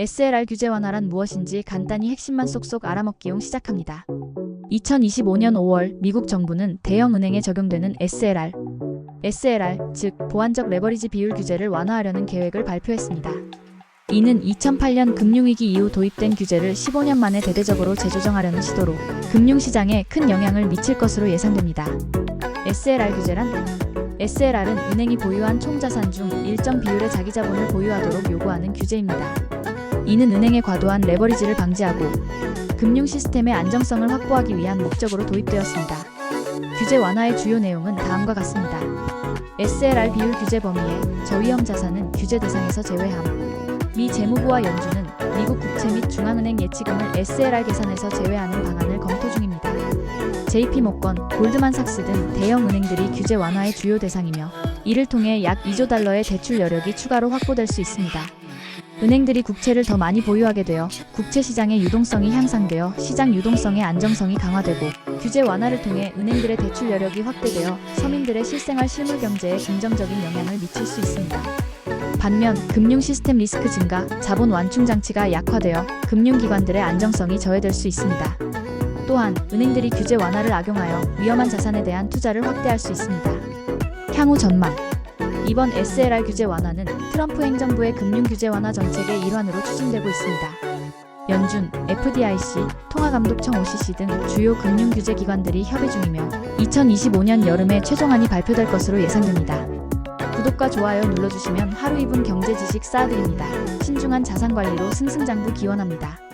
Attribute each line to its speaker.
Speaker 1: SLR 규제 완화란 무엇인지 간단히 핵심만 쏙쏙 알아먹기용 시작합니다. 2025년 5월 미국 정부는 대형 은행에 적용되는 SLR, SLR, 즉 보완적 레버리지 비율 규제를 완화하려는 계획을 발표했습니다. 이는 2008년 금융위기 이후 도입된 규제를 15년 만에 대대적으로 재조정하려는 시도로 금융시장에 큰 영향을 미칠 것으로 예상됩니다. SLR 규제란 SLR은 은행이 보유한 총 자산 중 일정 비율의 자기 자본을 보유하도록 요구하는 규제입니다. 이는 은행의 과도한 레버리지를 방지하고 금융 시스템의 안정성을 확보하기 위한 목적으로 도입되었습니다. 규제 완화의 주요 내용은 다음과 같습니다. SLR 비율 규제 범위에 저위험 자산은 규제 대상에서 제외함. 미 재무부와 연준은 미국 국채 및 중앙은행 예치금을 SLR 계산에서 제외하는 방안을 검토 중입니다. JP모건, 골드만삭스 등 대형 은행들이 규제 완화의 주요 대상이며 이를 통해 약 2조 달러의 대출 여력이 추가로 확보될 수 있습니다. 은행들이 국채를 더 많이 보유하게 되어 국채 시장의 유동성이 향상되어 시장 유동성의 안정성이 강화되고 규제 완화를 통해 은행들의 대출 여력이 확대되어 서민들의 실생활 실물 경제에 긍정적인 영향을 미칠 수 있습니다. 반면 금융 시스템 리스크 증가, 자본 완충 장치가 약화되어 금융기관들의 안정성이 저해될 수 있습니다. 또한 은행들이 규제 완화를 악용하여 위험한 자산에 대한 투자를 확대할 수 있습니다. 향후 전망 이번 SLR 규제 완화는 트럼프 행정부의 금융 규제 완화 정책의 일환으로 추진되고 있습니다. 연준, FDIC, 통화감독청 OCC 등 주요 금융 규제 기관들이 협의 중이며 2025년 여름에 최종안이 발표될 것으로 예상됩니다. 구독과 좋아요 눌러주시면 하루 2분 경제 지식 쌓아드립니다. 신중한 자산 관리로 승승장구 기원합니다.